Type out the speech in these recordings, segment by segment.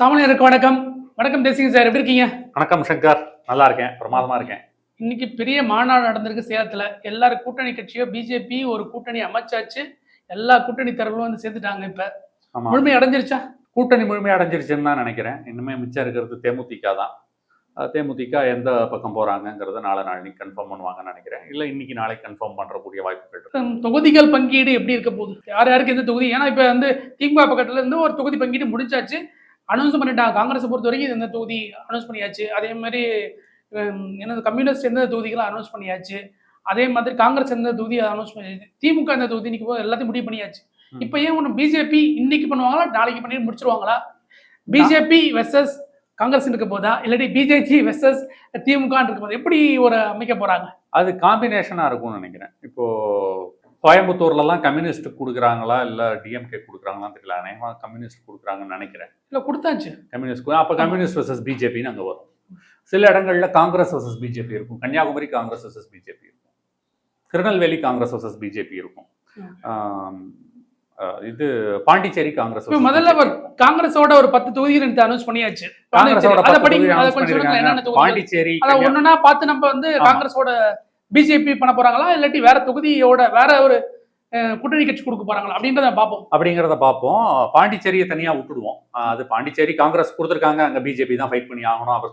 சாமானியருக்கு வணக்கம். வணக்கம் தேசிங்க சார் எப்படி இருக்கீங்க? வணக்கம் சங்கர் நல்லா இருக்கேன் பிரமாதமா இருக்கேன். இன்னைக்கு பெரிய மாநாடு நடந்திருக்கு சேலத்துல. எல்லாரும் கூட்டணி கட்சியோ பிஜேபி ஒரு கூட்டணி அமைச்சாச்சு. எல்லா கூட்டணி தரவுகளும் வந்து சேர்த்துட்டாங்க இப்ப. முழுமை அடைஞ்சிருச்சா? கூட்டணி முழுமை அடைஞ்சிருச்சுன்னு தான் நினைக்கிறேன். இன்னுமே மிச்சம் இருக்கிறது தேமுதிக தான். தேமுதிக எந்த பக்கம் போறாங்கங்கிறத நாளை நாளைக்கு கன்ஃபார்ம் பண்ணுவாங்கன்னு நினைக்கிறேன். இல்லை இன்னைக்கு நாளைக்கு கன்ஃபார்ம் பண்றக்கூடிய வாய்ப்புகள் தொகுதிகள் பங்கீடு எப்படி இருக்க போகுது? யார் யாருக்கு எந்த தொகுதி? ஏன்னா இப்ப வந்து திமுக பக்கத்துல இருந்து ஒரு தொகுதி பங்கீடு முடிஞ்சாச்சு. அனௌன்ஸ் பண்ணிட்டாங்க காங்கிரஸ் பொறுத்த வரைக்கும் இந்த தொகுதி அனௌன்ஸ் பண்ணியாச்சு. அதே மாதிரி என்னது கம்யூனிஸ்ட் எந்த தொகுதிகளும் அனௌன்ஸ் பண்ணியாச்சு? அதே மாதிரி காங்கிரஸ் எந்த தொகுதி அனௌன்ஸ் பண்ணியாச்சு திமுக எந்த தொகுதி நிற்கும் எல்லாத்தையும் முடிவு பண்ணியாச்சு. இப்போ ஏன் ஒன்று பிஜேபி இன்னைக்கு பண்ணுவாங்களா நாளைக்கு பண்ணி முடிச்சிருவாங்களா? பிஜேபி வெர்சஸ் காங்கிரஸ் இருக்க போதா? இல்லாட்டி பிஜேபி வெர்சஸ் திமுக இருக்க போதா? எப்படி ஒரு அமைக்க போறாங்க? அது காம்பினேஷனா இருக்கும்னு நினைக்கிறேன். இப்போ கோயம்புத்தூர்லலாம் கம்யூனிஸ்ட் கொடுக்குறாங்களா? இல்லை டிஎம்கே கொடுக்குறாங்களான்னு தெரியல. அநேகமாக கம்யூனிஸ்ட் கொடுக்குறாங்கன்னு நினைக்கிறேன். இல்லை கொடுத்தாச்சு. கம்யூனிஸ்ட் அப்போ கம்யூனிஸ்ட் வர்சஸ் பிஜேபின்னு அங்கே வரும். சில இடங்கள்ல காங்கிரஸ் வர்சஸ் பிஜேபி இருக்கும். கன்னியாகுமரி காங்கிரஸ் வர்சஸ் பிஜேபி இருக்கும். திருநெல்வேலி காங்கிரஸ் வர்சஸ் பிஜேபி இருக்கும். இது பாண்டிச்சேரி காங்கிரஸ் முதல்ல. ஒரு காங்கிரஸோட ஒரு பத்து தொகுதிகள் அனௌன்ஸ் பண்ணியாச்சு. காங்கிரஸோட பாண்டிச்சேரி ஒண்ணுனா பார்த்து நம்ம வந்து. காங்கிரஸோட பிஜேபி பண்ண போறாங்களா? இல்லாட்டி வேற தொகுதியோட வேற ஒரு கூட்டணி கட்சி கொடுக்க போறாங்களா? அப்படின்றத பார்ப்போம். அப்படிங்கிறத பார்ப்போம். பாண்டிச்சேரியை தனியாக விட்டுடுவோம். அது பாண்டிச்சேரி காங்கிரஸ் கொடுத்துருக்காங்க. அங்கே பிஜேபி தான் ஃபைட் பண்ணி ஆகணும். அவர்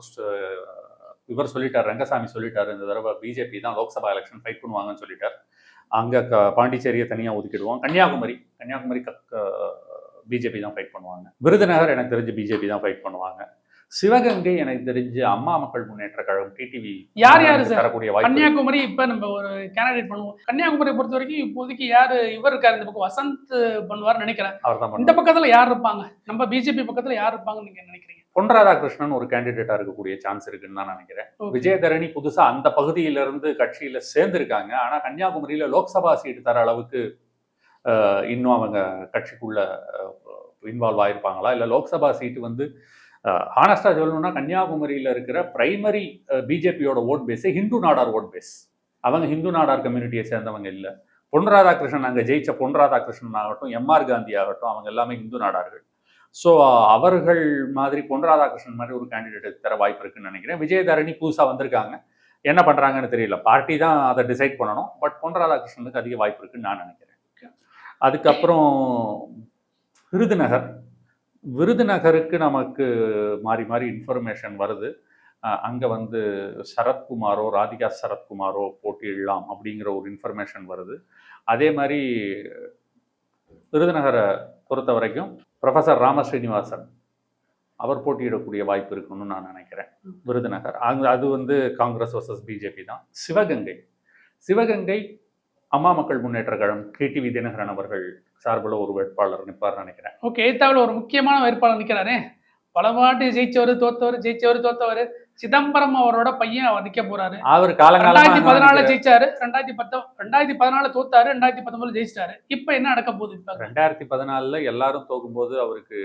இவர் சொல்லிட்டார் ரங்கசாமி சொல்லிட்டார். இந்த தடவை பிஜேபி தான் லோக்சபா எலெக்ஷன் ஃபைட் பண்ணுவாங்கன்னு சொல்லிட்டார். அங்கே க- பாண்டிச்சேரியை தனியாக ஒதுக்கிடுவோம். கன்னியாகுமரி கன்னியாகுமரி பிஜேபி தான் ஃபைட் பண்ணுவாங்க. விருதுநகர் எனக்கு தெரிஞ்சு பிஜேபி தான் ஃபைட் பண்ணுவாங்க. சிவகங்கை எனக்கு தெரிஞ்சு அம்மா மக்கள் முன்னேற்ற கழகம் டிடிவி யார் யாரு? தரக்கூடிய கன்னியாகுமரி இப்ப நம்ம ஒரு கேண்டிடேட் பண்ணுவோம். கன்னியாகுமரியை பொறுத்த வரைக்கும் இப்போதைக்கு யாரு இவர் இருக்காரு. இந்த பக்கம் வசந்த் பண்ணுவார்னு நினைக்கிறேன். அவர் தான் இந்த பக்கத்துல யார் இருப்பாங்க? நம்ம பிஜேபி பக்கத்துல யார் இருப்பாங்கன்னு நீங்க நினைக்கிறீங்க? பொன் ராதாகிருஷ்ணன் ஒரு கேண்டிடேட்டா இருக்கக்கூடிய சான்ஸ் இருக்குன்னு தான் நினைக்கிறேன். விஜயதரணி புதுசா அந்த பகுதியில இருந்து கட்சியில சேர்ந்திருக்காங்க. ஆனா கன்னியாகுமரியில லோக்சபா சீட் தர அளவுக்கு இன்னும் அவங்க கட்சிக்குள்ள இன்வால்வ் ஆயிருப்பாங்களா? இல்ல லோக்சபா சீட் வந்து ஹானஸ்டா சொல்லணும்னா கன்னியாகுமரியில இருக்கிற பிரைமரி பிஜேபியோட ஓட் பேஸே ஹிந்து நாடார் ஓட் பேஸ் அவங்க ஹிந்து நாடார் கம்யூனிட்டியை சேர்ந்தவங்க இல்ல. பொன் ராதாகிருஷ்ணன் அங்க ஜெயிச்ச பொன் ராதாகிருஷ்ணன் ஆகட்டும் எம்ஆர் காந்தி ஆகட்டும் அவங்க எல்லாமே ஹிந்து நாடார்கள். ஸோ அவர்கள் மாதிரி பொன் ராதாகிருஷ்ணன் மாதிரி ஒரு கேண்டிடேட் தர வாய்ப்பு இருக்குன்னு நினைக்கிறேன். விஜயதரணி புதுசாக வந்திருக்காங்க. என்ன பண்ணுறாங்கன்னு தெரியல. பார்ட்டி தான் அதை டிசைட் பண்ணணும். பட் பொன் ராதாகிருஷ்ணனுக்கு அதிக வாய்ப்பு இருக்குன்னு நான் நினைக்கிறேன். அதுக்கப்புறம் விருதுநகர். விருதுநகருக்கு நமக்கு மாறி மாறி இன்ஃபர்மேஷன் வருது. அங்க வந்து சரத்குமாரோ ராதிகா சரத்குமாரோ போட்டியிடலாம் அப்படிங்கிற ஒரு இன்ஃபர்மேஷன் வருது. அதே மாதிரி விருதுநகரை பொறுத்த வரைக்கும் ப்ரொஃபசர் ராம ஸ்ரீனிவாசன் அவர் போட்டியிடக்கூடிய வாய்ப்பு இருக்குன்னு நான் நினைக்கிறேன். விருதுநகர். அங்க அது வந்து காங்கிரஸ் வர்சஸ் பிஜேபி தான். சிவகங்கை. சிவகங்கை அம்மா மக்கள் முன்னேற்ற கழகம் டிடிவி தினகரன் அவர்கள் சார்பில் ஒரு வேட்பாளர் நிற்பார் நினைக்கிறேன். ஓகே எய்த்தாவில் ஒரு முக்கியமான வேட்பாளர் நிற்கிறாரே. பல வாட்டி ஜெயிச்சவர் தோத்தவர் ஜெயிச்சவர் தோத்தவர். சிதம்பரம் அவரோட பையன் அவர் நிக்க போறாரு. அவர் ரெண்டாயிரத்தி காலங்காலமாக ஜெயிச்சாரு. ரெண்டாயிரத்தி பத்தொ ரெண்டாயிரத்தி பதினாலுல தோத்தாரு ரெண்டாயிரத்தி பத்தொன்பதுல ஜெயிச்சிட்டாரு. இப்ப என்ன நடக்க போகுது இப்ப? ரெண்டாயிரத்தி பதினாலில் எல்லாரும் தோக்கும்போது அவருக்கு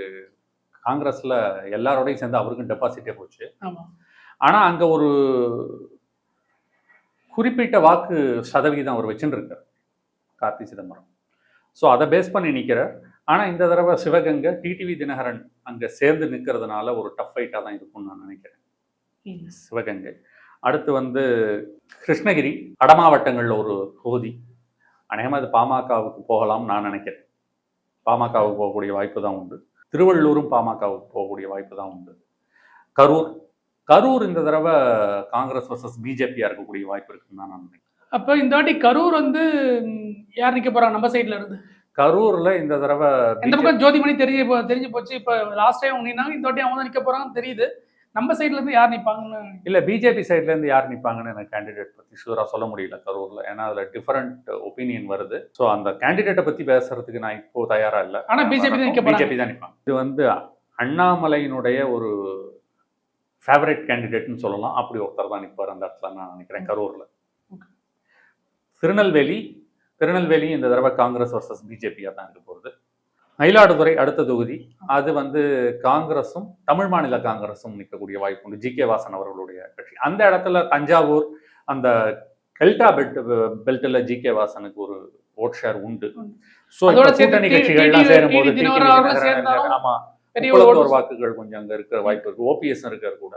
காங்கிரஸ்ல எல்லாரோடையும் சேர்ந்து அவருக்கும் டெபாசிட்டே போச்சு. ஆமா. ஆனா அங்க ஒரு குறிப்பிட்ட வாக்கு சதவிகிதம் அவர் வச்சுட்டு இருக்கார் கார்த்தி சிதம்பரம். ஸோ அதை பேஸ் பண்ணி நிற்கிறார் ஆனா இந்த தடவை சிவகங்கை டிடிவி தினகரன் அங்க சேர்ந்து நிற்கிறதுனால ஒரு டஃப் ஃபைட்டாக தான் இருக்கும்னு நான் நினைக்கிறேன். சிவகங்கை. அடுத்து வந்து கிருஷ்ணகிரி வடமாவட்டங்களில் ஒரு தொகுதி அநேகமாக அது பாமகவுக்கு போகலாம்னு நான் நினைக்கிறேன். பாமகவுக்கு போகக்கூடிய வாய்ப்பு தான் உண்டு. திருவள்ளூரும் பாமகவுக்கு போகக்கூடிய வாய்ப்பு தான் உண்டு. கரூர். கரூர் இந்த தடவை காங்கிரஸ் வர்சஸ் பிஜேபியா இருக்கக்கூடிய வாய்ப்பு இருக்குன்னு தான் நான் நினைக்கிறேன். அப்ப இந்த வாட்டி கரூர் வந்து யார் நிக்க போறாங்க? நம்ம சைடுல இருந்து. கரூர்ல இந்த தடவை இந்த பக்கம் ஜோதிமணி தெரிஞ்சு போ- தெரிஞ்சு போச்சு. இப்ப லாஸ்ட் டைம் நின்னாங்க இந்த வாட்டி அவங்க தான் நிக்க போறாங்கன்னு தெரியுது. நம்ம சைடுல இருந்து யார் நிப்பாங்கன்னு? இல்ல பிஜேபி சைட்ல இருந்து யார் நிப்பாங்கன்னு எனக்கு கேண்டிடேட் பத்தி ஷூரா சொல்ல முடியல கரூர்ல. ஏன்னா அதுல டிஃபரெண்ட் ஒப்பீனியன் வருது. ஸோ அந்த கேண்டிடேட்டை பத்தி பேசுறதுக்கு நான் இப்போ தயாரா இல்ல. ஆனா BJP தான். பிஜேபி தான் நிற்பாங்க இது வந்து அண்ணாமலையினுடைய ஒரு ஃபேவரட் கேண்டிடேட்னு சொல்லலாம். அப்படி ஒருத்தர் தான் நிற்பார் அந்த இடத்துல நான் நினைக்கிறேன் கரூர்ல. திருநெல்வேலி திருநெல்வேலி இந்த தடவை காங்கிரஸ் வர்சஸ் பிஜேபியா தான் இருக்க போகுது. மயிலாடுதுறை அடுத்த தொகுதி. அது வந்து காங்கிரஸும் தமிழ் மாநில காங்கிரஸும் நிற்கக்கூடிய வாய்ப்பு உண்டு. ஜி கே வாசன் அவர்களுடைய கட்சி. அந்த இடத்துல தஞ்சாவூர் அந்த டெல்டா பெல்ட் பெல்ட்ல ஜி கே வாசனுக்கு ஒரு ஓட் ஷேர் உண்டு. ஸோ கூட்டணி கட்சிகள்லாம் சேரும்போது ஆமா ஓட்டு வாக்குகள் கொஞ்சம் அங்க இருக்கிற வாய்ப்பு இருக்கு. ஓபிஎஸ் இருக்கிற கூட.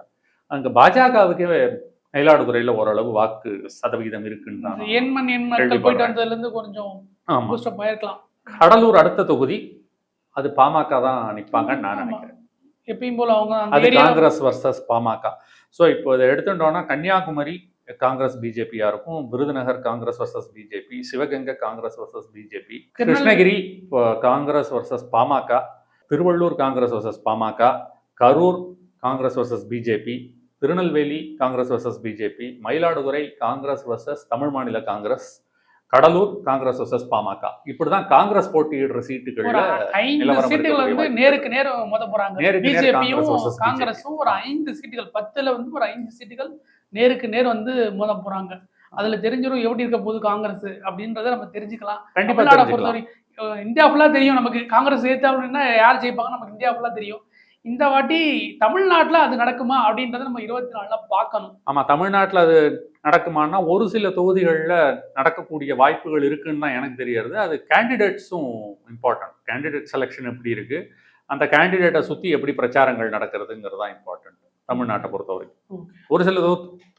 அங்க பாஜகவுக்கே மயிலாடுதுறையில ஓரளவு வாக்கு சதவிகிதம் இருக்குன்னு எண்மண் கேள்விப்படுறேன். போயிட்டு வந்ததுல இருந்து கொஞ்சம் பூஸ்டப் ஆயிருக்கலாம். கடலூர் அடுத்த தொகுதி அது பாமக தான் நிப்பாங்கன்னு நான். நினைக்கிறேன். எப்பயும் போல அவங்க அது காங்கிரஸ் வர்சஸ் பாமக. ஸோ இப்போ இதை எடுத்துட்டோம்னா கன்னியாகுமரி காங்கிரஸ் பிஜேபியா இருக்கும் Virudhunagar Congress versus BJP Sivaganga Congress versus BJP Krishnagiri Congress versus Pamaka Tiruvallur Congress versus Pamaka Karur Congress versus BJP Tirunelveli Congress versus BJP Mayiladuthurai Congress versus Tamil Maanila Congress Cuddalore Congress versus Pamaka. இப்படிதான் Congress போட்டியிடுற சீட்டுகள் வந்து நேருக்கு நேர் மோத போறாங்க. பிஜேபியும் காங்கிரஸும் ஒரு ஐந்து சீட்டுகள் பத்துல வந்து ஒரு ஐந்து சீட்டுகள் நேருக்கு நேர் வந்து மோத போறாங்க. அதுல தெரிஞ்சிடும் எப்படி இருக்க போகுது காங்கிரஸ் அப்படின்றத நம்ம தெரிஞ்சுக்கலாம். தமிழ்நாடை பொறுத்தவரை இந்தியா ஃபுல்லா தெரியும் நமக்கு. காங்கிரஸ் ஜெயித்தா அப்படின்னா யார் ஜெயிப்பாங்க நமக்கு இந்தியா ஃபுல்லா தெரியும். இந்த வாட்டி தமிழ்நாட்டுல அது நடக்குமா அப்படின்றத நம்ம இருபத்தி நாலுல பார்க்கணும். ஆமா தமிழ்நாட்டுல அது நடக்குமான்னா ஒரு சில தொகுதிகளில் நடக்கக்கூடிய வாய்ப்புகள் இருக்குன்னு தான் எனக்கு தெரியறது அது கேண்டிடேட்ஸும் இம்பார்ட்டன்ட் கேண்டிடேட் செலெக்ஷன் எப்படி இருக்கு? அந்த கேண்டிடேட்டை சுற்றி எப்படி பிரச்சாரங்கள் நடக்கிறதுங்கிறது தான் இம்பார்ட்டன்ட் தமிழ்நாட்டை பொறுத்த வரைக்கும் ஒரு சில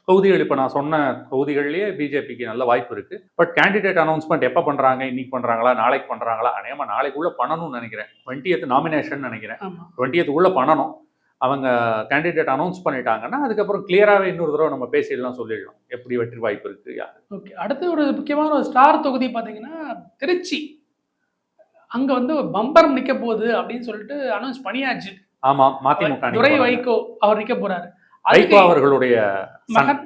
தொகுதிகள். இப்போ நான் சொன்ன தொகுதிகள்லேயே பிஜேபிக்கு நல்ல வாய்ப்பு இருக்கு. பட் கேண்டிடேட் அனௌன்ஸ்மெண்ட் எப்போ பண்றாங்க இன்னைக்கு பண்றாங்களா நாளைக்கு பண்றாங்களா? அநேகமா நாளைக்குள்ள பண்ணணும்னு நினைக்கிறேன். டுவெண்ட்டியத் நாமினேஷன் நினைக்கிறேன். ஆமா. டுவெண்ட்டியத்துக்குள்ள பண்ணணும். அவங்க கேண்டிடேட் அனௌன்ஸ் பண்ணிட்டாங்கன்னா அதுக்கப்புறம் கிளியராகவே இன்னொரு தடவை நம்ம பேசிடலாம் சொல்லிடலாம். எப்படி வெற்றி வாய்ப்பு இருக்கு யார்? ஓகே அடுத்து ஒரு முக்கியமான ஒரு ஸ்டார் தொகுதி பாத்தீங்கன்னா திருச்சி. அங்க வந்து பம்பரம் நிக்க போகுது அப்படின்னு சொல்லிட்டு அனௌன்ஸ் பண்ணியாச்சு. ஆமா மதிமுக துரை. வைகோ அவர் நிக்க போறாரு. வைகோ அவர்களுடைய. மகன்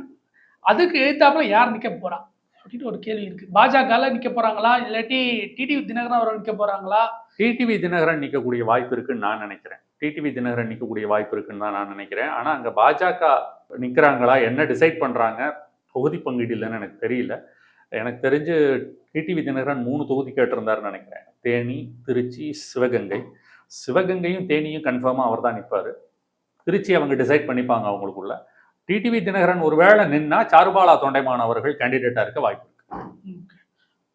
அதுக்கு எதிர்த்தாப்புல யார் நிக்க போறா? அப்படின்னு ஒரு கேள்வி இருக்கு. பாஜக நிக்க போறாங்களா? இல்லாட்டி டிடிவி தினகரன் அவர்கள் நிக்க போறாங்களா? டிடிவி தினகரன் நிற்கக்கூடிய வாய்ப்பு இருக்குன்னு நான் நினைக்கிறேன். டிடிவி தினகரன் நிற்கக்கூடிய வாய்ப்பு இருக்குன்னு தான் நான் நினைக்கிறேன். ஆனா அங்க பாஜக நிக்கிறாங்களா? என்ன டிசைட் பண்றாங்க? தொகுதி பங்கீடு இல்லைன்னு எனக்கு தெரியல. எனக்கு தெரிஞ்சு டிடிவி தினகரன் மூணு தொகுதி கேட்டிருந்தாருன்னு நினைக்கிறேன். தேனி திருச்சி சிவகங்கை. சிவகங்கையும் தேனியும் கன்ஃபார்மாக அவர் தான் நிற்பார் திருச்சி அவங்க டிசைட் பண்ணிப்பாங்க அவங்களுக்குள்ள. டிடிவி தினகரன் ஒருவேளை நின்னா சாருபாலா தொண்டைமான் அவர்கள் கேண்டிடேட்டாக இருக்க வாய்ப்பு இருக்கு.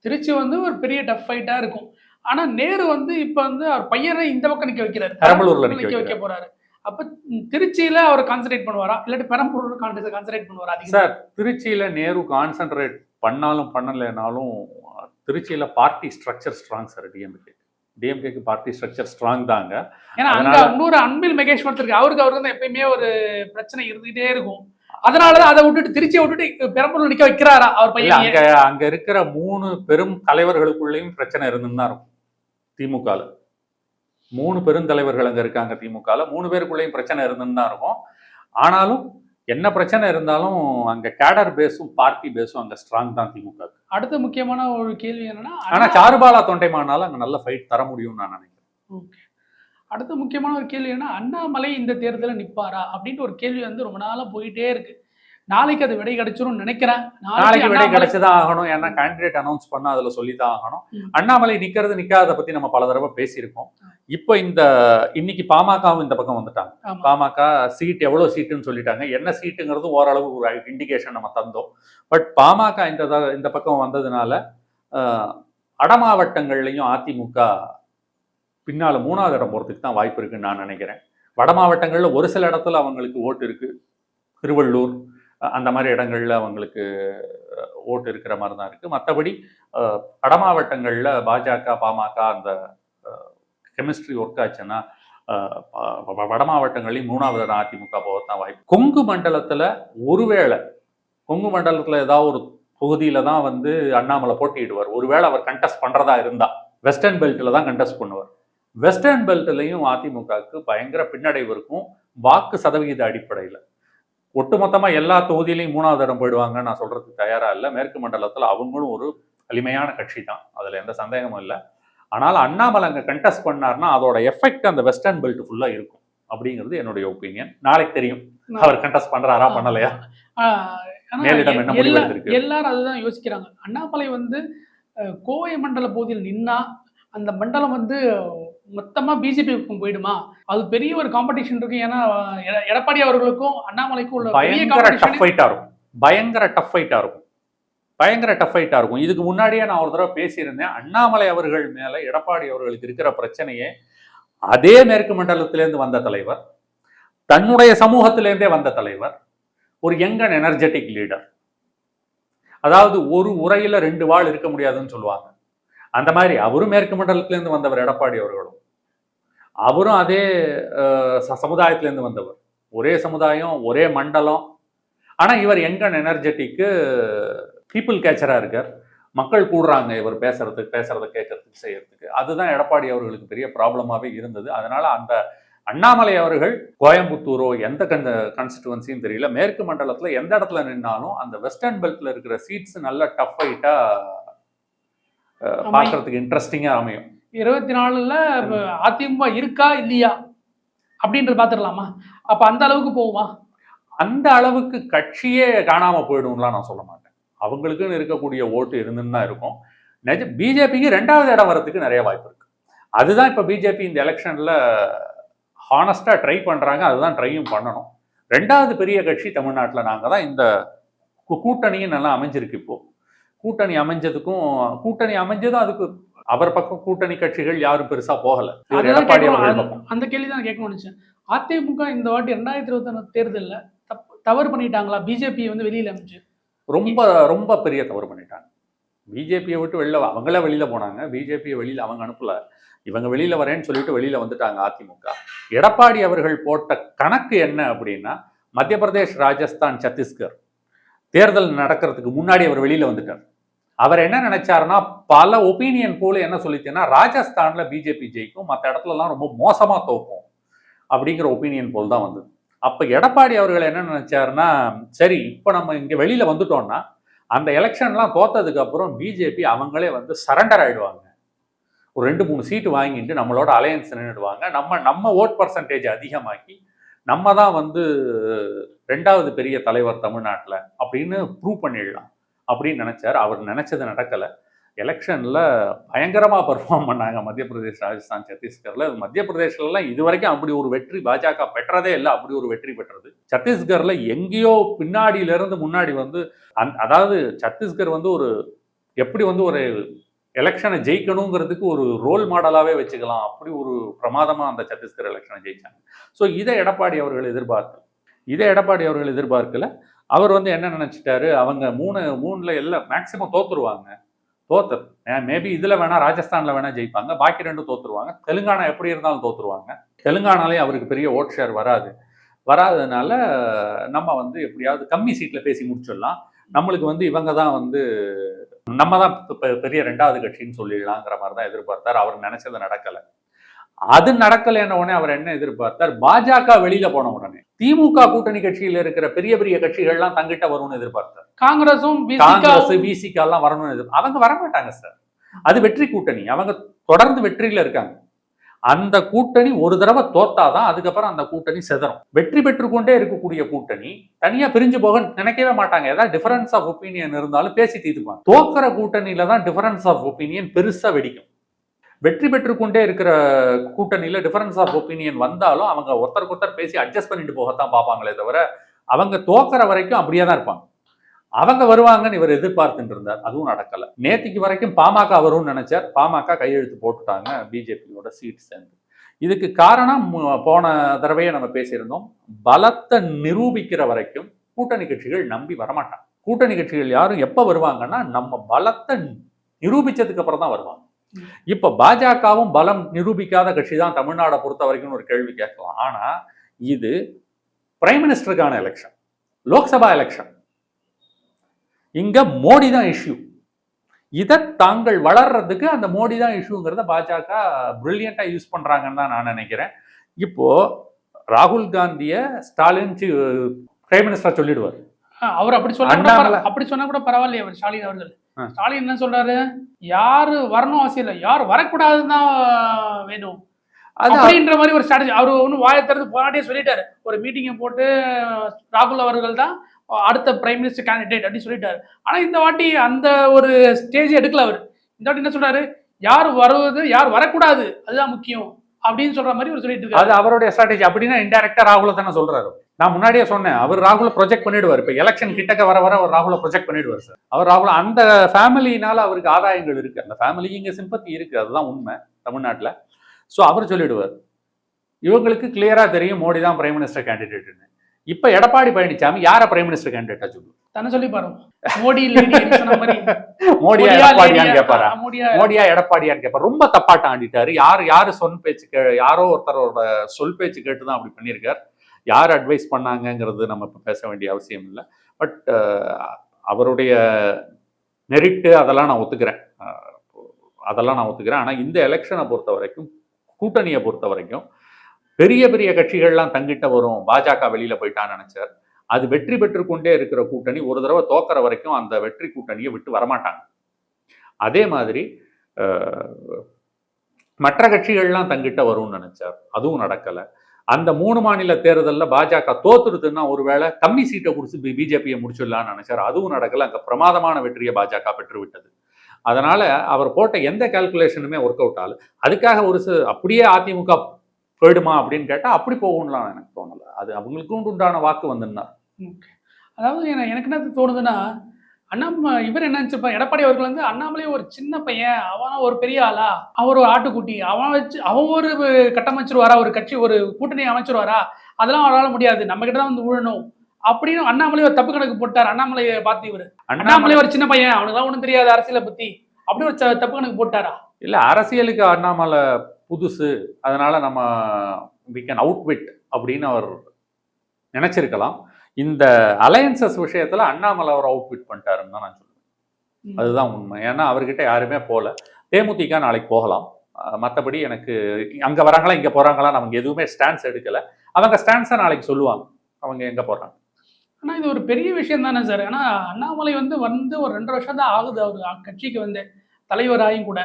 திருச்சி வந்து ஒரு பெரிய டஃப் ஃபைட்டா இருக்கும். ஆனா நேரு வந்து இப்ப வந்து அவர் பையனை இந்த பக்கம் நிக்க வைக்கிறாரு. பெரம்பலூர்ல நிக்க நிக்க வைக்க போறாரு. அப்ப திருச்சியில அவர் கான்சென்ட்ரேட் பண்ணுவாரா? இல்லாட்டி பெரம்பலூர் கான்சென்ட்ரேட் பண்ணுவாரா? சார் திருச்சியில நேரு கான்சென்ட்ரேட் பண்ணாலும் பண்ணலைனாலும் திருச்சியில party structure strong sir DMK டிஎம்கேக்கு பார்ட்டி ஸ்ட்ரக்சர் ஸ்ட்ராங் தாங்க. ஏன்னா அங்க இன்னொரு அன்பில் மகேஷ் ஒருத்தர் இருக்கு. அவருக்கு அவருக்கு தான் எப்பயுமே ஒரு பிரச்சனை இருந்துகிட்டே இருக்கும். அதனாலதான் அதை விட்டுட்டு திருச்சியை விட்டுட்டு பெரம்பலூர் நிக்க வைக்கிறாரா அவர் பையன் அங்க அங்க இருக்கிற மூணு பெரும் தலைவர்களுக்குள்ளேயும் பிரச்சனை இருந்துன்னு தான் இருக்கும் திமுகல. மூணு பெருந்தலைவர்கள் அங்க இருக்காங்க திமுகல. மூணு பேருக்குள்ளேயும் பிரச்சனை இருந்துன்னு தான் இருக்கும். ஆனாலும் என்ன பிரச்சனை இருந்தாலும் அங்க கேடர் பேஸும் பார்ட்டி பேஸும் அங்க ஸ்ட்ராங் தான் திமுக அடுத்த முக்கியமான ஒரு கேள்வி என்னன்னா ஆனா சாருபாலா தொண்டைமானால அங்க நல்ல ஃபைட் தர முடியும்னு நான் நினைக்கிறேன். Okay. அடுத்த முக்கியமான ஒரு கேள்வி என்ன அண்ணாமலை இந்த தேர்தலில் நிப்பாரா? அப்படின்ட்டு ஒரு கேள்வி வந்து ரொம்ப நாளா போயிட்டே இருக்கு. நாளைக்கு அது விடை கிடைச்சிரும்னு நினைக்கிறேன். நாளைக்கு விடை கிடைச்சுதான் ஆகணும். ஏன்னா கேண்டிடேட் அனௌன்ஸ் பண்ணா அதுல சொல்லித்தான் ஆகணும். அண்ணாமலை நிக்கிறது நிக்காத பத்தி நம்ம பல தடவை பேசியிருக்கோம். இப்போ இந்த இன்னைக்கு பாமகவும் இந்த பக்கம் வந்துட்டாங்க. பாமக சீட் எவ்வளவு சீட்டுன்னு சொல்லிட்டாங்க. என்ன சீட்டுங்கிறது ஓரளவு ஒரு இண்டிகேஷன் நம்ம தந்தோம். பட் பாமக இந்த இந்த பக்கம் வந்ததுனால அஹ், வடமாவட்டங்கள்லையும் அதிமுக பின்னால மூணாவது இடம் போறதுக்கு தான் வாய்ப்பு இருக்குன்னு நான் நினைக்கிறேன். வட மாவட்டங்கள்ல ஒரு சில இடத்துல அவங்களுக்கு ஓட்டு இருக்கு. திருவள்ளூர் அந்த மாதிரி இடங்களில் அவங்களுக்கு ஓட்டு இருக்கிற மாதிரி தான் இருக்குது மற்றபடி வடமாவட்டங்களில் பாஜக பாமக அந்த கெமிஸ்ட்ரி ஒர்க் ஆச்சுன்னா வட மாவட்டங்களையும் மூணாவது அதிமுக போகத்தான் வாய்ப்பு. கொங்கு மண்டலத்தில் ஒருவேளை கொங்கு மண்டலத்தில் ஏதாவது ஒரு தொகுதியில் தான் வந்து அண்ணாமலை போட்டியிடுவார். ஒருவேளை அவர் கண்டெஸ்ட் பண்ணுறதா இருந்தால் வெஸ்டர்ன் பெல்ட்டில் தான் கண்டெஸ்ட் பண்ணுவார். வெஸ்டர்ன் பெல்ட்லையும் அதிமுகவுக்கு பயங்கர பின்னடைவு இருக்கும். வாக்கு சதவிகித அடிப்படையில். ஒட்டுமொத்தமா எல்லா தொகுதியிலையும் மூணாவது இடம் போயிடுவாங்கன்னு நான் சொல்றதுக்கு தயாரா இல்லை. மேற்கு மண்டலத்துல அவங்களும் ஒரு வலிமையான கட்சி தான் அதுல எந்த சந்தேகமும் இல்லை. ஆனால் அண்ணாமலை அங்க கண்டெஸ்ட் பண்ணார்னா அதோட எஃபெக்ட் அந்த வெஸ்டர்ன் பெல்ட் ஃபுல்லா இருக்கும். அப்படிங்கிறது என்னுடைய ஒப்பீனியன் நாளைக்கு தெரியும். அவர் கண்டெஸ்ட் பண்றாரா பண்ணலையா? மேலிடம் என்ன முடிவு எல்லா- எடுத்திருக்கு? எல்லாரும் அதுதான் யோசிக்கிறாங்க. அண்ணாமலை வந்து கோவை மண்டல பகுதியில் நின்னா அந்த மண்டலம் வந்து மொத்தமா பிஜேபி போயிடுமா? அது பெரிய ஒரு காம்படிஷன் இருக்கு. ஏன்னா எடப்பாடி அவர்களுக்கும் அண்ணாமலைக்கும் உள்ள பயங்கர டஃப் காம்படிஷன் ஃபைட்டா இருக்கும். பயங்கர டஃப் ஃபைட்டா இருக்கும். பயங்கர டஃப் ஃபைட்டா இருக்கும். இதுக்கு முன்னாடியே நான் ஒரு தடவை பேசியிருந்தேன். அண்ணாமலை அவர்கள் மேல எடப்பாடி அவர்களுக்கு இருக்கிற பிரச்சனையே அதே மேற்கு மண்டலத்திலேருந்து வந்த தலைவர் தன்னுடைய சமூகத்திலேருந்தே வந்த தலைவர் ஒரு யங் அண்ட் எனர்ஜெட்டிக் லீடர் அதாவது ஒரு உரையில ரெண்டு வாள் இருக்க முடியாதுன்னு சொல்லுவாங்க. அந்த மாதிரி அவரும் மேற்கு மண்டலத்திலேருந்து வந்தவர் எடப்பாடி அவர்களும். அவரும் அதே ச- சமுதாயத்திலேருந்து வந்தவர். ஒரே சமுதாயம் ஒரே மண்டலம். ஆனால் இவர் எங்கன் எனர்ஜெட்டிக்கு பீப்புள் கேச்சராக இருக்கார். மக்கள் கூடுறாங்க இவர் பேசுறதுக்கு பேசுறதை கேட்கறதுக்கு செய்யறதுக்கு. அதுதான் எடப்பாடி அவர்களுக்கு பெரிய ப்ராப்ளமாகவே இருந்தது. அதனால அந்த அண்ணாமலை அவர்கள் கோயம்புத்தூரோ எந்த கண்ட கான்ஸ்டிடுவன்சியும் தெரியல. மேற்கு மண்டலத்தில் எந்த இடத்துல நின்னாலும் அந்த வெஸ்டர்ன் பெல்ட்டில் இருக்கிற சீட்ஸ் நல்ல டஃப் ஃபைட்டாக பார்க்கறதுக்கு இன்ட்ரெஸ்டிங்கா அமையும். இருபத்தி நாலுல அதிமுக இருக்கா இல்லையா? அப்படின்றது பாத்துடலாமா அப்ப அந்த அளவுக்கு போகுமா? அந்த அளவுக்கு கட்சியே காணாம போயிடும்லாம் நான் சொல்ல மாட்டேன். அவங்களுக்குன்னு இருக்கக்கூடிய ஓட்டு இருந்துன்னு தான் இருக்கும். நிஜ பிஜேபிக்கு ரெண்டாவது இடம் வரதுக்கு நிறைய வாய்ப்பு இருக்கு. அதுதான் இப்போ பிஜேபி இந்த எலெக்ஷன்ல ஹானஸ்டா ட்ரை பண்றாங்க அதுதான் ட்ரையும் பண்ணணும். ரெண்டாவது பெரிய கட்சி தமிழ்நாட்டில். நாங்கள் தான் இந்த கூட்டணியும் நல்லா அமைஞ்சிருக்கு இப்போ. கூட்டணி அமைஞ்சதுக்கும் கூட்டணி அமைஞ்சதும் அதுக்கு அவர் பக்கம் கூட்டணி கட்சிகள் யாரும் பெருசா போகல. எடப்பாடி அந்த- பக்கம். அந்த கேள்வி தான் கேட்கணும்னு நினைச்சேன். அதிமுக இந்த வாட்டி ரெண்டாயிரத்தி இருபத்தி தேர்தலில் தவறு பண்ணிட்டாங்களா? பிஜேபி வந்து வெளியில அமைச்சு. ரொம்ப ரொம்ப பெரிய தவறு பண்ணிட்டாங்க. பிஜேபியை விட்டு வெளில அவங்களே வெளியில போனாங்க. பிஜேபியை வெளியில அவங்க அனுப்பல. இவங்க வெளியில வரேன்னு சொல்லிட்டு வெளியில வந்துட்டாங்க அதிமுக. எடப்பாடி அவர்கள் போட்ட கணக்கு என்ன அப்படின்னா மத்திய பிரதேஷ் ராஜஸ்தான் சத்தீஸ்கர். தேர்தல் நடக்கிறதுக்கு முன்னாடி அவர் வெளியில் வந்துட்டார். அவர் என்ன நினைச்சாருன்னா பல ஒப்பீனியன் போல என்ன சொல்லிட்டேன்னா ராஜஸ்தான்ல பிஜேபி ஜெயிக்கும் மற்ற இடத்துலலாம் ரொம்ப மோசமாக தோக்கும் அப்படிங்கிற ஒப்பீனியன் போல் தான் வந்தது. அப்போ எடப்பாடி அவர்கள் என்ன நினைச்சாருன்னா சரி இப்போ நம்ம இங்கே வெளியில் வந்துட்டோம்னா அந்த எலெக்ஷன்லாம் தோத்ததுக்கு அப்புறம் பிஜேபி அவங்களே வந்து சரண்டர் ஆயிடுவாங்க. ஒரு ரெண்டு மூணு சீட்டு வாங்கிட்டு நம்மளோட அலையன்ஸ் நின்றுடுவாங்க நம்ம நம்ம ஓட் பர்சன்டேஜ் அதிகமாக்கி நம்ம தான் வந்து ரெண்டாவது பெரிய தலைவர் தமிழ்நாட்டில் அப்படின்னு ப்ரூவ் பண்ணிடலாம் அப்படின்னு நினச்சார். அவர் நினச்சது நடக்கலை. எலெக்ஷனில் பயங்கரமாக பெர்ஃபார்ம் பண்ணாங்க மத்திய பிரதேஷ் ராஜஸ்தான் சத்தீஸ்கரில். மத்திய பிரதேஷ்லலாம் இது வரைக்கும் அப்படி ஒரு வெற்றி பாஜக பெற்றதே இல்லை. அப்படி ஒரு வெற்றி பெற்றது. சத்தீஸ்கரில் எங்கேயோ பின்னாடியிலேருந்து முன்னாடி வந்து அந் அதாவது சத்தீஸ்கர் வந்து ஒரு எப்படி வந்து ஒரு எலெக்ஷனை ஜெயிக்கணுங்கிறதுக்கு ஒரு ரோல் மாடலாகவே வச்சுக்கலாம். அப்படி ஒரு பிரமாதமாக அந்த சத்தீஸ்கர் எலெக்ஷனை ஜெயிச்சாங்க. ஸோ இதை எடப்பாடி அவர்கள் எதிர்பார்த்து இதே எடப்பாடி அவர்கள் எதிர்பார்க்கல. அவர் வந்து என்ன நினச்சிட்டாரு? அவங்க மூணு மூணில் எல்லாம் மேக்சிமம் தோத்துருவாங்க. தோத்தது மேபி இதில் வேணால் ராஜஸ்தானில் வேணால் ஜெயிப்பாங்க. பாக்கி ரெண்டும் தோத்துருவாங்க. தெலுங்கானா எப்படி இருந்தாலும் தோத்துருவாங்க. தெலுங்கானாலையும் அவருக்கு பெரிய ஓட் ஷேர் வராது. வராததுனால நம்ம வந்து எப்படியாவது கம்மி சீட்டில் பேசி முடிச்சிடலாம். நம்மளுக்கு வந்து இவங்க தான் வந்து நம்ம தான் பெரிய ரெண்டாவது கட்சின்னு சொல்லிடலாங்கிற மாதிரி தான் எதிர்பார்த்தார். அவர் நினைச்சது நடக்கல. அது நடக்கலைன்ன உடனே அவர் என்ன எதிர்பார்த்தார்? பாஜக வெளியில போன உடனே. திமுக கூட்டணி கட்சியில இருக்கிற பெரிய பெரிய கட்சிகள்லாம் தங்கிட்ட வரும்னு எதிர்பார்த்தார். காங்கிரஸும் காங்கிரஸ் பிசிக எல்லாம் வரணும்னு எதிர் அவங்க வர மாட்டாங்க சார். அது வெற்றி கூட்டணி. அவங்க தொடர்ந்து வெற்றியில இருக்காங்க. அந்த கூட்டணி ஒரு தடவை தோத்தாதான் அதுக்கப்புறம் அந்த கூட்டணி செதறும். வெற்றி பெற்று கொண்டே இருக்கக்கூடிய கூட்டணி தனியா பிரிஞ்சு போக நினைக்கவே மாட்டாங்க. ஏதாவது டிஃபரன்ஸ் ஆஃப் ஒப்பீனியன் இருந்தாலும் பேசி தீர்த்துப்பாங்க தோக்கிற கூட்டணியில தான் டிஃபரன்ஸ் ஆஃப் ஒப்பீனியன் பெருசா வெடிக்கும். வெற்றி பெற்றுக்கொண்டே இருக்கிற கூட்டணியில் டிஃபரன்ஸ் ஆஃப் ஒப்பீனியன் வந்தாலும் அவங்க ஒருத்தருக்கு ஒருத்தர் பேசி அட்ஜஸ்ட் பண்ணிட்டு போகத்தான் பார்ப்பாங்களே தவிர அவங்க தோக்கிற வரைக்கும் அப்படியே தான் இருப்பாங்க. அவங்க வருவாங்கன்னு இவர் எதிர்பார்த்துட்டு இருந்தார் அதுவும் நடக்கல. நேத்திக்கு வரைக்கும் பாமக வரும்னு நினைச்சார். பாமக கையெழுத்து போட்டுட்டாங்க. பிஜேபியோட சீட் சேர்ந்து. இதுக்கு காரணம் போன தடவையே நம்ம பேசியிருந்தோம். பலத்தை நிரூபிக்கிற வரைக்கும் கூட்டணி கட்சிகள் நம்பி வரமாட்டாங்க. கூட்டணி கட்சிகள் யாரும் எப்போ வருவாங்கன்னா நம்ம பலத்தை நிரூபித்ததுக்கு அப்புறம் தான் வருவாங்க. இப்ப பாஜகவும் பலம் நிரூபிக்காத கட்சி தான் தமிழ்நாடை பொறுத்த வரைக்கும் ஒரு கேள்வி கேட்கலாம். ஆனா இது பிரைம் மினிஸ்டருக்கான எலெக்ஷன் லோக்சபா எலெக்ஷன் இங்க மோடி தான் இஷ்யூ இதை தாங்கள் வளர்றதுக்கு அந்த மோடி தான் இஷ்யூங்கிறத பாஜக பிரில்லியண்டா யூஸ் பண்றாங்கன்னு தான் நான் நினைக்கிறேன். இப்போ ராகுல் காந்திய ஸ்டாலின் பிரைம் மினிஸ்டர் சொல்லிடுவார். அவர் அப்படி சொன்னா அப்படி சொன்னா கூட பரவாயில்லையே அவர் ஸ்டாலின் அவர்கள். ஸ்டாலின் என்ன சொல்றாரு? யாரு வரணும் அவசியம் இல்லை. யார் வரக்கூடாதுன்னு தான் வேணும் அது அப்படின்ற மாதிரி ஒரு ஸ்ட்ராட்டஜி அவர் ஒன்றும் வாயை திறந்து போராட்டியே சொல்லிட்டாரு. ஒரு மீட்டிங்கை போட்டு ராகுல் அவர்கள் தான் அடுத்த பிரைம் மினிஸ்டர் கேண்டிடேட் அப்படின்னு சொல்லிட்டாரு. ஆனா இந்த வாட்டி அந்த ஒரு ஸ்டேஜ் எடுக்கல அவர். இந்த வாட்டி என்ன சொல்றாரு? யார் வருவது யார் வரக்கூடாது அதுதான் முக்கியம் அப்படின்னு சொல்ற மாதிரி அவர் சொல்லிட்டு இருக்காரு. அது அவருடைய ஸ்ட்ராட்டஜி அப்படின்னா இன்டெரக்டா ராகுல தானே சொல்றாரு. நான் முன்னாடியே சொன்னேன் அவர் ராகுல ப்ரொஜெக்ட் பண்ணிடுவார். இப்ப எலெக்ஷன் கிட்டக்க வர வர அவர் ராகுல ப்ரொஜெக்ட் பண்ணிடுவார் சார் அவர் ராகுல அந்த ஃபேமிலினால அவருக்கு ஆதாயங்கள் இருக்கு. அந்த ஃபேமிலிக்கு இங்க சிம்பத்தி இருக்கு அதுதான் உண்மை தமிழ்நாட்டுல. ஸோ அவர் சொல்லிடுவார். இவங்களுக்கு கிளியரா தெரியும் மோடி தான் பிரைம் மினிஸ்டர் கேண்டிடேட்னு இப்ப எடப்பாடி பழனிசாமி யார பிரைம் மினிஸ்டர் கேண்டிடேட்டா சொல்லு தானே சொல்லி பாரு. மோடி மோடியா எடப்பாடியான்னு? கேட்பாரா மோடியா எடப்பாடியான்னு கேட்பாரு ரொம்ப தப்பாட்டம் ஆடிட்டாரு யார் யாரு சொல் பேச்சு யாரோ ஒருத்தரோட சொல் பேச்சு கேட்டு தான் அப்படி பண்ணியிருக்கார். யார் அட்வைஸ் பண்ணாங்கங்கிறது நம்ம இப்போ பேச வேண்டிய அவசியம் இல்லை. பட் அவருடைய நெரிட்டு அதெல்லாம் நான் ஒத்துக்கிறேன். அதெல்லாம் நான் ஒத்துக்கிறேன். ஆனால் இந்த எலெக்ஷனை பொறுத்த வரைக்கும் கூட்டணியை பொறுத்த வரைக்கும் பெரிய பெரிய கட்சிகள்லாம் தங்கிட்ட வரும். பாஜக வெளியில் போயிட்டான்னு நினச்சார். அது வெற்றி பெற்று கொண்டே இருக்கிற கூட்டணி ஒரு தடவை தோக்கிற வரைக்கும் அந்த வெற்றி கூட்டணியை விட்டு வரமாட்டாங்க. அதே மாதிரி மற்ற கட்சிகள்லாம் தங்கிட்ட வரும்னு நினச்சார். அதுவும் நடக்கலை. அந்த மூணு மாநில தேர்தலில் பாஜக தோத்துடுதுன்னா ஒருவேளை கம்மி சீட்டை கொடுத்து பிஜேபியை முடிச்சிடலான்னு நினைச்சார். அதுவும் நடக்கல. அங்கே பிரமாதமான வெற்றியை பாஜக பெற்றுவிட்டது. அதனால் அதனால அவர் போட்ட எந்த கால்குலேஷனுமே ஒர்க் அவுட் ஆகல. அதுக்காக ஒரு சில அப்படியே அதிமுக போயிடுமா அப்படின்னு கேட்டால் அப்படி போகணும்லாம் எனக்கு தோணலை. அது அவங்களுக்கும் உண்டான வாக்கு வந்துன்னா அதாவது எனக்கு என்ன தோணுதுன்னா அண்ணாம இவர் என்ன நினைச்சிருப்பா எடப்பாடி அவர்கள் வந்து அண்ணாமலே ஒரு சின்ன பையன் அவனா ஒரு பெரிய ஆளா? அவன் ஒரு ஆட்டுக்குட்டி. அவன் வச்சு அவன் ஒரு கட்டமைச்சிருவாரா? ஒரு கட்சி ஒரு கூட்டணி அமைச்சிருவாரா? அதெல்லாம் அவரால் முடியாது. நம்ம கிட்ட தான் வந்து விழணும் அப்படின்னு அண்ணாமலை ஒரு தப்பு கணக்கு போட்டார். அண்ணாமலையை பார்த்து இவர். அண்ணாமலை ஒரு சின்ன பையன். அவனுக்குலாம் ஒன்றும் தெரியாது அரசியலை பத்தி. அப்படி ஒரு தப்பு கணக்கு போட்டாரா? இல்ல அரசியலுக்கு அண்ணாமலை புதுசு. அதனால நம்ம வி கேன் அவுட்விட் அப்படின்னு அவர் நினைச்சிருக்கலாம். இந்த அலையன்சஸ் விஷயத்துல அண்ணாமலை அவர் அவுட்விட் பண்ணிட்டாருன்னு தான் நான் சொல்லுவேன். அதுதான் உண்மை. ஏன்னா அவர்கிட்ட யாருமே போல தேமுதிக நாளைக்கு போகலாம். மத்தபடி எனக்கு அங்க வராங்களா இங்க போறாங்களா அவங்க எதுவுமே ஸ்டாண்ட்ஸ் எடுக்கல. அவங்க ஸ்டாண்ட்ஸை நாளைக்கு சொல்லுவாங்க. அவங்க எங்க போறாங்க. ஆனா இது ஒரு பெரிய விஷயம் தானே சார். ஆனா அண்ணாமலை வந்து வந்து ஒரு ரெண்டு வருஷம் தான் ஆகுது. அவர் கட்சிக்கு வந்து தலைவராயும் கூட.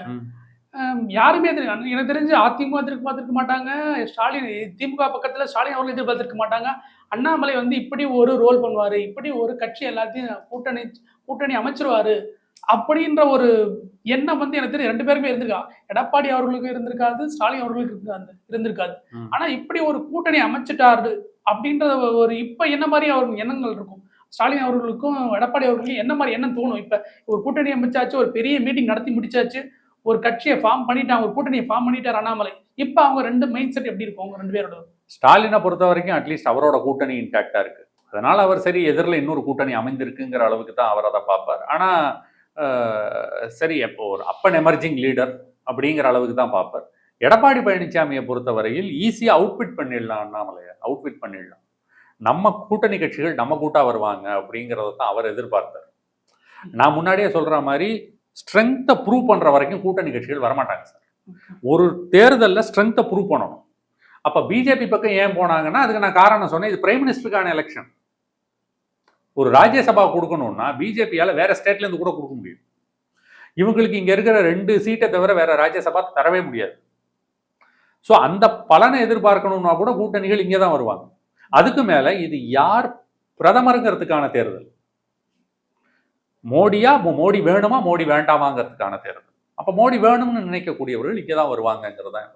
யாருமே எனக்கு தெரிஞ்சு அதிமுக எதிர்பார்த்திருக்க மாட்டாங்க. ஸ்டாலின் திமுக பக்கத்துல ஸ்டாலின் அவர்கள் எதிர்பார்த்திருக்க மாட்டாங்க. அண்ணாமலை வந்து இப்படி ஒரு ரோல் பண்ணுவாரு இப்படி ஒரு கட்சி எல்லாத்தையும் கூட்டணி கூட்டணி அமைச்சிருவாரு அப்படின்ற ஒரு எண்ணம் வந்து எனக்கு தெரியும் ரெண்டு பேருமே இருந்திருக்கா. எடப்பாடி அவர்களுக்கு இருந்திருக்காது ஸ்டாலின் அவர்களுக்கு இருந்திருக்காது இருந்திருக்காது. ம். ஆனா இப்படி ஒரு கூட்டணி அமைச்சிட்டாரு அப்படின்ற ஒரு இப்ப என்ன மாதிரி அவருக்கு எண்ணங்கள் இருக்கும்? ஸ்டாலின் அவர்களுக்கும் எடப்பாடி அவர்களுக்கும் என்ன மாதிரி எண்ணம் தோணும்? இப்ப ஒரு கூட்டணி அமைச்சாச்சு ஒரு பெரிய மீட்டிங் நடத்தி முடிச்சாச்சு. ஒரு கட்சியை ஃபார்ம் பண்ணிட்டாங்க ஒரு கூட்டணியை ஃபார்ம் பண்ணிட்டார் அண்ணாமலை. இப்போ அவங்க ரெண்டு மைண்ட் செட் எப்படி இருக்கும் அவங்க ரெண்டு பேரோட? ஸ்டாலினை பொறுத்த வரைக்கும் அட்லீஸ்ட் அவரோட கூட்டணி இன்டாக்டாக இருக்கு. அதனால் அவர் சரி எதிரில் இன்னொரு கூட்டணி அமைந்திருக்குங்கிற அளவுக்கு தான் அவர் அதை பார்ப்பார். ஆனா சரி இப்போ ஒரு அப்பன் எமர்ஜிங் லீடர் அப்படிங்கிற அளவுக்கு தான் பார்ப்பார். எடப்பாடி பழனிசாமியை பொறுத்தவரையில் ஈஸியாக அவுட்ஃபிட் பண்ணிடலாம் அண்ணாமலையை அவுட்ஃபிட் பண்ணிடலாம். நம்ம கூட்டணி கட்சிகள் நம்ம கூட்டா வருவாங்க அப்படிங்கிறத தான் அவர் எதிர்பார்த்தார். நான் முன்னாடியே சொல்ற மாதிரி ஸ்ட்ரென்த்தை ப்ரூவ் பண்ற வரைக்கும் கூட்டணி கட்சிகள் வரமாட்டாங்க சார் ஒரு தேர்தலில் ஸ்ட்ரென்த்தை ப்ரூவ் பண்ணணும். அப்ப பிஜேபி பக்கம் ஏன் போனாங்கன்னா அதுக்கு நான் காரணம் சொன்னேன் இது பிரைம் மினிஸ்டருக்கான எலெக்ஷன் ஒரு ராஜ்யசபா கொடுக்கணும்னா பிஜேபியால வேற ஸ்டேட்ல இருந்து கூட கொடுக்க முடியும். இவங்களுக்கு இங்க இருக்கிற ரெண்டு சீட்டை தவிர வேற ராஜ்யசபா தரவே முடியாது. ஸோ அந்த பலனை எதிர்பார்க்கணும்னா கூட கூட்டணிகள் இங்கே தான் வருவாங்க. அதுக்கு மேல இது யார் பிரதமருங்கிறதுக்கான தேர்தல். மோடியா? மோ- மோடி வேணுமா? மோடி வேண்டாமாங்கிறதுக்கான தேர்தல். அப்ப மோடி வேணும்னு நினைக்கக்கூடியவர்கள் இங்கே தான் வருவாங்கங்கிறது தான்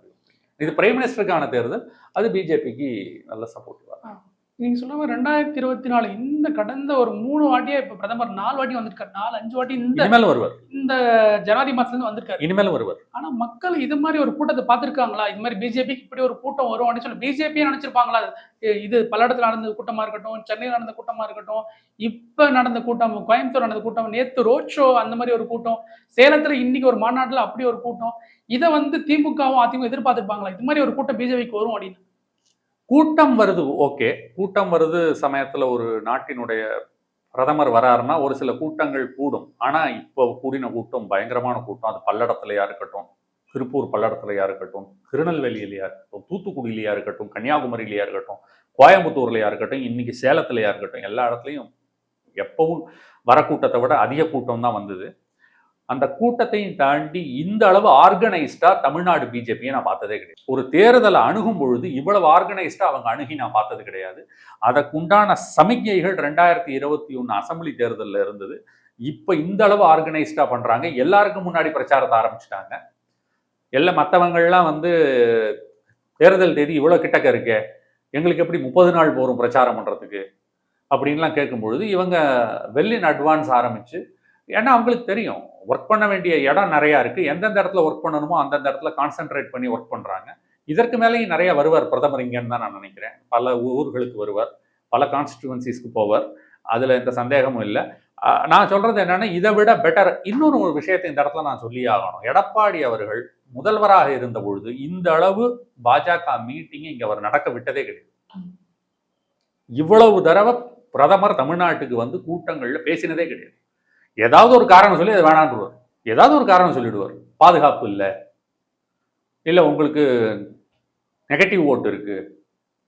இது பிரைம் மினிஸ்டருக்கான தேர்தல். அது பிஜேபிக்கு நல்ல சப்போர்ட்டிவா நீங்க சொன்ன மாதிரி ரெண்டாயிரத்தி இருபத்தி நாலு இந்த கடந்த ஒரு மூணு வாட்டியா இப்ப பிரதமர் நாலு வாட்டி வந்திருக்காரு. நாலு அஞ்சு வாட்டி இந்த இனிமேல் வருவார் இந்த ஜனவரி மாசத்துல இருந்து வந்திருக்காரு. இனிமேல் வருவார் ஆனா மக்கள் இது மாதிரி ஒரு கூட்டத்தை பார்த்திருக்காங்களா? இது மாதிரி பிஜேபிக்கு இப்படி ஒரு கூட்டம் வரும் அப்படின்னு சொல்லி பிஜேபியே நினைச்சிருப்பாங்களா? இது- இது பல்லடத்துல நடந்த கூட்டமா இருக்கட்டும் சென்னையில் நடந்த கூட்டமா இருக்கட்டும் இப்ப நடந்த கூட்டம் கோயம்புத்தூர் நடந்த கூட்டம் நேத்து ரோட் ஷோ அந்த மாதிரி ஒரு கூட்டம் சேலத்துல இன்னைக்கு ஒரு மாநாட்டுல அப்படி ஒரு கூட்டம் இதை வந்து திமுகவும் அதிமுக எதிர்பார்த்திருப்பாங்களா? இது மாதிரி ஒரு கூட்டம் பிஜேபிக்கு வரும் அப்படின்னு. கூட்டம் வருது ஓகே. கூட்டம் வருது சமயத்தில் ஒரு நாட்டினுடைய பிரதமர் வராருன்னா ஒரு சில கூட்டங்கள் கூடும். ஆனால் இப்போ கூடின கூட்டம் பயங்கரமான கூட்டம். அது பல்லடத்துலையா இருக்கட்டும் திருப்பூர் பல்லடத்துலையா இருக்கட்டும் திருநெல்வேலியிலயா இருக்கட்டும் தூத்துக்குடியிலையாக இருக்கட்டும் கன்னியாகுமரியிலையா இருக்கட்டும் கோயம்புத்தூர்லையாக இருக்கட்டும் இன்னைக்கு சேலத்துலையா இருக்கட்டும் எல்லா இடத்துலையும் எப்பவும் வர கூட்டத்தை விட அதிக கூட்டம் தான் வந்தது. அந்த கூட்டத்தையும் தாண்டி இந்த அளவு ஆர்கனைஸ்டா தமிழ்நாடு பிஜேபியை நான் பார்த்ததே கிடையாது. ஒரு தேர்தலை அணுகும் பொழுது இவ்வளவு ஆர்கனைஸ்டா அவங்க அணுகி நான் பார்த்தது கிடையாது. அதற்குண்டான சமிக்ஞைகள் ரெண்டாயிரத்தி இருபத்தி ஒன்று அசம்பிளி தேர்தலில் இருந்தது. இப்போ இந்த அளவு ஆர்கனைஸ்டா பண்றாங்க. எல்லாருக்கும் முன்னாடி பிரச்சாரத்தை ஆரம்பிச்சிட்டாங்க. எல்லாம் மற்றவங்கள்லாம் வந்து தேர்தல் தேதி இவ்வளோ கிட்டக்க இருக்கே. எங்களுக்கு எப்படி முப்பது நாள் போகும் பிரச்சாரம் பண்ணுறதுக்கு அப்படின்லாம் கேட்கும் பொழுது இவங்க வெள்ளின் அட்வான்ஸ் ஆரம்பிச்சு ஏன்னா அவங்களுக்கு தெரியும். ஒர்க் பண்ண வேண்டிய இடம் நிறையா இருக்குது எந்தெந்த இடத்துல ஒர்க் பண்ணணுமோ அந்தந்த இடத்துல கான்சென்ட்ரேட் பண்ணி ஒர்க் பண்ணுறாங்க இதற்கு மேலேயும் நிறைய வருவார். பிரதமர் இங்கேன்னு தான் நான் நினைக்கிறேன். பல ஊர்களுக்கு வருவார். பல கான்ஸ்டிடுவன்சிஸ்க்கு போவார். அதில் எந்த சந்தேகமும் இல்லை. நான் சொல்றது என்னென்னா இதை விட பெட்டர் இன்னொரு ஒரு விஷயத்தை இந்த இடத்துல நான் சொல்லி ஆகணும். எடப்பாடி அவர்கள் முதல்வராக இருந்த பொழுது இந்த அளவு பாஜக மீட்டிங்கை இங்கே அவர் நடக்க விட்டதே கிடையாது. இவ்வளவு தடவை பிரதமர் தமிழ்நாட்டுக்கு வந்து கூட்டங்களில் பேசினதே கிடையாது. ஏதாவது ஒரு காரணம் சொல்லி அது வேணான்டுவார் ஏதாவது ஒரு காரணம் சொல்லிடுவார். பாதுகாப்பு இல்லை. இல்லை உங்களுக்கு நெகட்டிவ் ஓட்டு இருக்கு.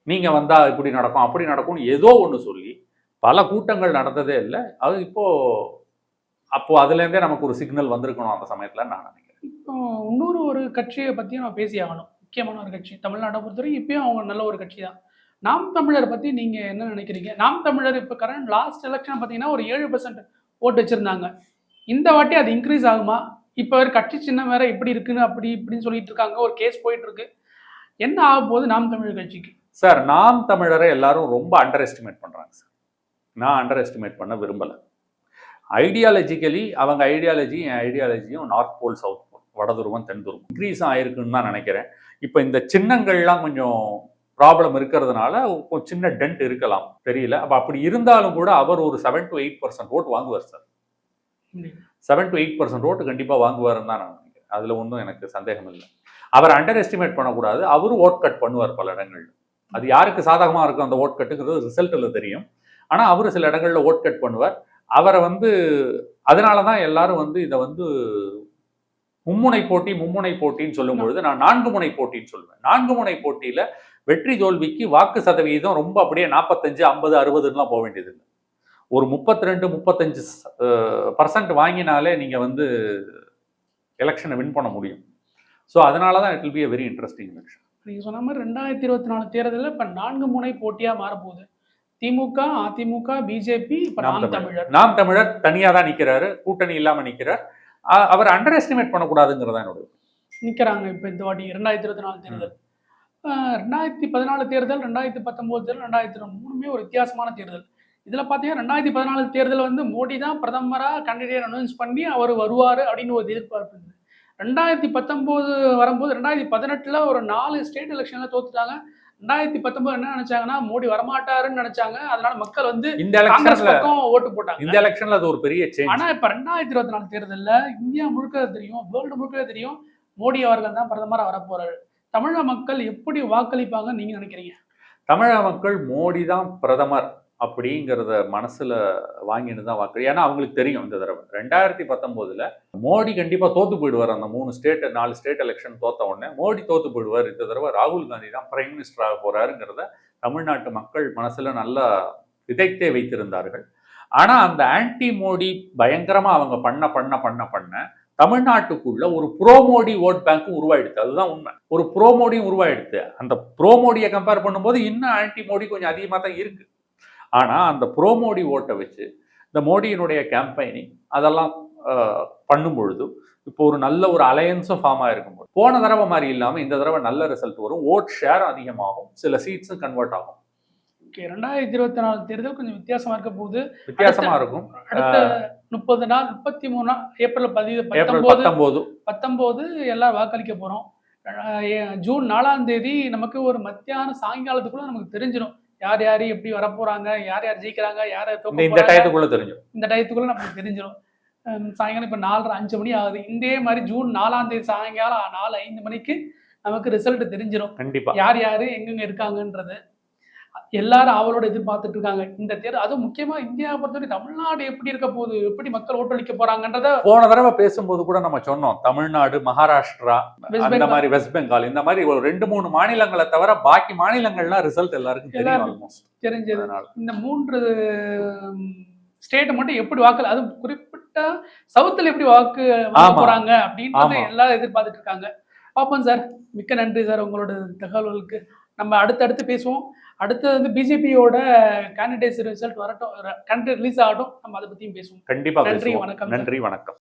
நீங்கள் வந்தால் இப்படி நடக்கும் அப்படி நடக்கும்னு ஏதோ ஒன்று சொல்லி பல கூட்டங்கள் நடந்ததே இல்லை. அது இப்போ அப்போ அதுலேருந்தே நமக்கு ஒரு சிக்னல் வந்திருக்கணும் அந்த சமயத்துல நான் நினைக்கிறேன். இப்போ இன்னொரு ஒரு கட்சியை பற்றியும் நான் பேசி ஆகணும். முக்கியமான ஒரு கட்சி. தமிழ்நாட்டை பொறுத்தவரைக்கும் இப்பயும் அவங்க நல்ல ஒரு கட்சி தான். நாம் தமிழர் பற்றி நீங்கள் என்ன நினைக்கிறீங்க? நாம் தமிழர் இப்போ கரண்ட் லாஸ்ட் எலெக்ஷன் பார்த்தீங்கன்னா ஒரு ஏழு பர்சன்ட் ஓட்டு வச்சுருந்தாங்க. இந்த வாட்டி அது இன்க்ரீஸ் ஆகுமா? இப்போ வேறு கட்சி சின்னம் வேற எப்படி இருக்குன்னு அப்படி இப்படின்னு சொல்லிட்டு இருக்காங்க. ஒரு கேஸ் போயிட்டு இருக்கு என்ன ஆக போகுது நாம் தமிழர் கட்சிக்கு? சார் நாம் தமிழரை எல்லாரும் ரொம்ப அண்டர் எஸ்டிமேட் பண்ணுறாங்க சார். நான் அண்டர் எஸ்டிமேட் பண்ண விரும்பலை. ஐடியாலஜிக்கலி அவங்க ஐடியாலஜி என் ஐடியாலஜியும் நார்த் போல் சவுத் போல் வடதுருவம் தென் துருவம் இன்க்ரீஸ் ஆயிருக்குன்னு தான் நினைக்கிறேன். இப்போ இந்த சின்னங்கள்லாம் கொஞ்சம் ப்ராப்ளம் இருக்கிறதுனால ஒரு சின்ன டென்ட் இருக்கலாம். தெரியல. அப்போ அப்படி இருந்தாலும் கூட அவர் ஒரு செவன் டு எயிட் பர்சன்ட் ஓட்டு வாங்குவார் sir seven to eight percent ஓட்டு கண்டிப்பாக வாங்குவாருன்னு தான் நான் நினைக்கிறேன். அதில் ஒன்றும் எனக்கு சந்தேகம் இல்லை. அவர் அண்டர் எஸ்டிமேட் பண்ணக்கூடாது. அவரும் ஓட் கட் பண்ணுவார் பல இடங்கள்ல. அது யாருக்கு சாதகமாக இருக்கும் அந்த ஓட் கட்டுங்கிறது ரிசல்ட்டில் தெரியும். ஆனால் அவர் சில இடங்களில் ஓட் கட் பண்ணுவார். அவரை வந்து அதனால தான் எல்லாரும் வந்து இதை வந்து மும்முனை போட்டி மும்முனை போட்டின்னு சொல்லும் பொழுது நான் நான்கு முனை போட்டின்னு சொல்லுவேன். நான்கு முனை போட்டியில வெற்றி தோல்விக்கு வாக்கு சதவீதம் ரொம்ப அப்படியே நாற்பத்தஞ்சு ஐம்பது அறுபதுலாம் போக வேண்டியது இல்லை. ஒரு முப்பத்தி ரெண்டு முப்பத்தஞ்சு பர்சன்ட் வாங்கினாலே நீங்க வந்து எலெக்ஷனை வின் பண்ண முடியும். ஸோ அதனால தான் it will be a very interesting election நீங்கள் சொன்ன மாதிரி ரெண்டாயிரத்தி இருபத்தி நாலு தேர்தலில் இப்போ நான்கு முனை போட்டியாக மாறப்போகுது. திமுக அதிமுக பிஜேபி நாம் தமிழர். நாம் தமிழர் தனியாக தான் நிற்கிறாரு கூட்டணி இல்லாம நிற்கிறார் அ- அவர் அண்டர் எஸ்டிமேட் பண்ணக்கூடாதுங்கிறதா என்னோட நிற்கிறாங்க இப்போ இந்த வாட்டி ரெண்டாயிரத்தி இருபத்தி நாலு தேர்தல். ரெண்டாயிரத்தி பதினாலு தேர்தல் ரெண்டாயிரத்தி பத்தொம்போது தேர்தல் ரெண்டாயிரத்தி மூணுமே ஒரு வித்தியாசமான தேர்தல். இதில் பார்த்தீங்கன்னா ரெண்டாயிரத்தி பதினாலு தேர்தல் வந்து மோடி தான் பிரதமராக கேண்டிடேட் அனௌன்ஸ் பண்ணி அவர் வருவார் அப்படின்னு ஒரு எதிர்பார்ப்பு இருந்தது. ரெண்டாயிரத்தி பத்தொம்போது வரும்போது ரெண்டாயிரத்தி பதினெட்டில் ஒரு நாலு ஸ்டேட் எலெக்ஷனில் தோத்துட்டாங்க. ரெண்டாயிரத்தி பத்தொம்போது என்ன நினைச்சாங்கன்னா மோடி வரமாட்டாருன்னு நினைச்சாங்க. அதனால மக்கள் வந்து இந்த காங்கிரஸ் பக்கம் ஓட்டு போட்டாங்க. இந்த எலெக்ஷன்ல அது ஒரு பெரிய சேஞ்ச் ஆனா இப்ப ரெண்டாயிரத்தி இருபத்தி நாலு தேர்தல்ல இந்தியா முழுக்க தெரியும் வேர்ல்டு முழுக்க தெரியும் மோடி அவர்கள் தான் பிரதமரா வரப்போறாரு. தமிழக மக்கள் எப்படி வாக்களிப்பாங்க நீங்க நினைக்கிறீங்க? தமிழக மக்கள் மோடி தான் பிரதமர் அப்படிங்கிறத மனசுல வாங்கிட்டு தான் வாக்கு ஏன்னா அவங்களுக்கு தெரியும் இந்த தடவை. ரெண்டாயிரத்தி பத்தொன்பதுல மோடி கண்டிப்பா தோத்து போயிடுவார். அந்த மூணு ஸ்டேட் நாலு ஸ்டேட் எலெக்ஷன் தோத்த உடனே மோடி தோத்து போயிடுவார். இந்த தடவை ராகுல் காந்தி தான் பிரைம் மினிஸ்டர் ஆக போறாருங்கிறத தமிழ்நாட்டு மக்கள் மனசுல நல்லா விதைத்தே வைத்திருந்தார்கள். ஆனா அந்த ஆன்டி மோடி பயங்கரமா அவங்க பண்ண பண்ண பண்ண பண்ண தமிழ்நாட்டுக்குள்ள ஒரு ப்ரோ மோடி ஓட் பேங்க் உருவாயிடுது அதுதான் உண்மை. ஒரு ப்ரோ மோடியும் உருவாயிடுது அந்த ப்ரோமோடியை கம்பேர் பண்ணும்போது இன்னும் ஆன்டி மோடி கொஞ்சம் அதிகமாக தான் இருக்கு. ஆனா அந்த ப்ரோ மோடி ஓட்டை வச்சு இந்த மோடியினுடைய கேம்பெயினிங் அதெல்லாம் ஆஹ், பண்ணும் பொழுது இப்போ ஒரு நல்ல ஒரு அலையன்ஸும் ஃபார்ம் போது போன தடவை மாதிரி இல்லாம இந்த தடவை நல்ல ரிசல்ட் வரும். ஓட் ஷேர் அதிகமாகும். சில சீட்ஸும் கன்வெர்ட் ஆகும். ஓகே ரெண்டாயிரத்தி இருபத்தி நாலு தேர்தல் கொஞ்சம் வித்தியாசமா இருக்க போகுது. வித்தியாசமா இருக்கும். அடுத்த முப்பது நாள் முப்பத்தி மூணு நாள் ஏப்ரல் பதி ஏப்ரல் பத்தொன்பது பத்தொன்பது பத்தொன்பது எல்லாரும் வாக்களிக்க போறோம். ஜூன் நாலாம் தேதி நமக்கு ஒரு மத்தியான சாயங்காலத்துக்குள்ள நமக்கு தெரிஞ்சிடும் யார் யார் எப்படி வரப்போறாங்க யார் யார் ஜெயிக்கிறாங்க யார் இந்த. டயத்துக்குள்ள தெரியும் இந்த டயத்துக்குள்ள நமக்கு தெரிஞ்சிடும் சாயங்காலம் இப்போ நாலரை அஞ்சு மணி ஆகுது. இதே மாதிரி ஜூன் நாலாம் தேதி சாயங்காலம் நாலு ஐந்து மணிக்கு நமக்கு ரிசல்ட் தெரிஞ்சிடும் கண்டிப்பா. யார் யார் எங்கெங்க இருக்காங்கன்றது. எல்லாரும் அவளோட எதிர்பார்த்துட்டு இருக்காங்க இந்த தேர்தல் அதுவும் முக்கியமா இந்தியாவை பொறுத்தவரை தமிழ்நாடு எப்படி இருக்க போகுது? எப்படி மக்கள் ஓட்டளிக்க போறாங்கன்றத போன தடவை பேசும்போது கூட நம்ம சொன்னோம். தமிழ்நாடு மகாராஷ்டிரா பெங்கால். மாதிரி வெஸ்ட் பெங்கால் இந்த மாதிரி ஒரு ரெண்டு மூணு மாநிலங்களை தவிர பாக்கி மாநிலங்கள்லாம் ரிசல்ட் எல்லாருக்கும் தெரியும் எல்லாருக்கும் ஆல்மோஸ்ட் தெரிஞ்சது. அதனால. இந்த மூன்று ஸ்டேட் மட்டும் எப்படி வாக்கு அது குறிப்பிட்ட சவுத்துல எப்படி வாக்கு. போறாங்க அப்படின்றத. எல்லாரும் எதிர்பார்த்துட்டு இருக்காங்க பார்ப்போம் சார். மிக்க நன்றி சார் உங்களோட தகவல்களுக்கு. நம்ம அடுத்தடுத்து பேசுவோம். அடுத்து வந்து பிஜேபியோட கேண்டிடேட்ஸ் ரிசல்ட் வரட்டும் கேண்டிடேட் ரிலீஸ் ஆகட்டும் நம்ம அதை பத்தியும் பேசுவோம் கண்டிப்பா நன்றி. வணக்கம். நன்றி வணக்கம்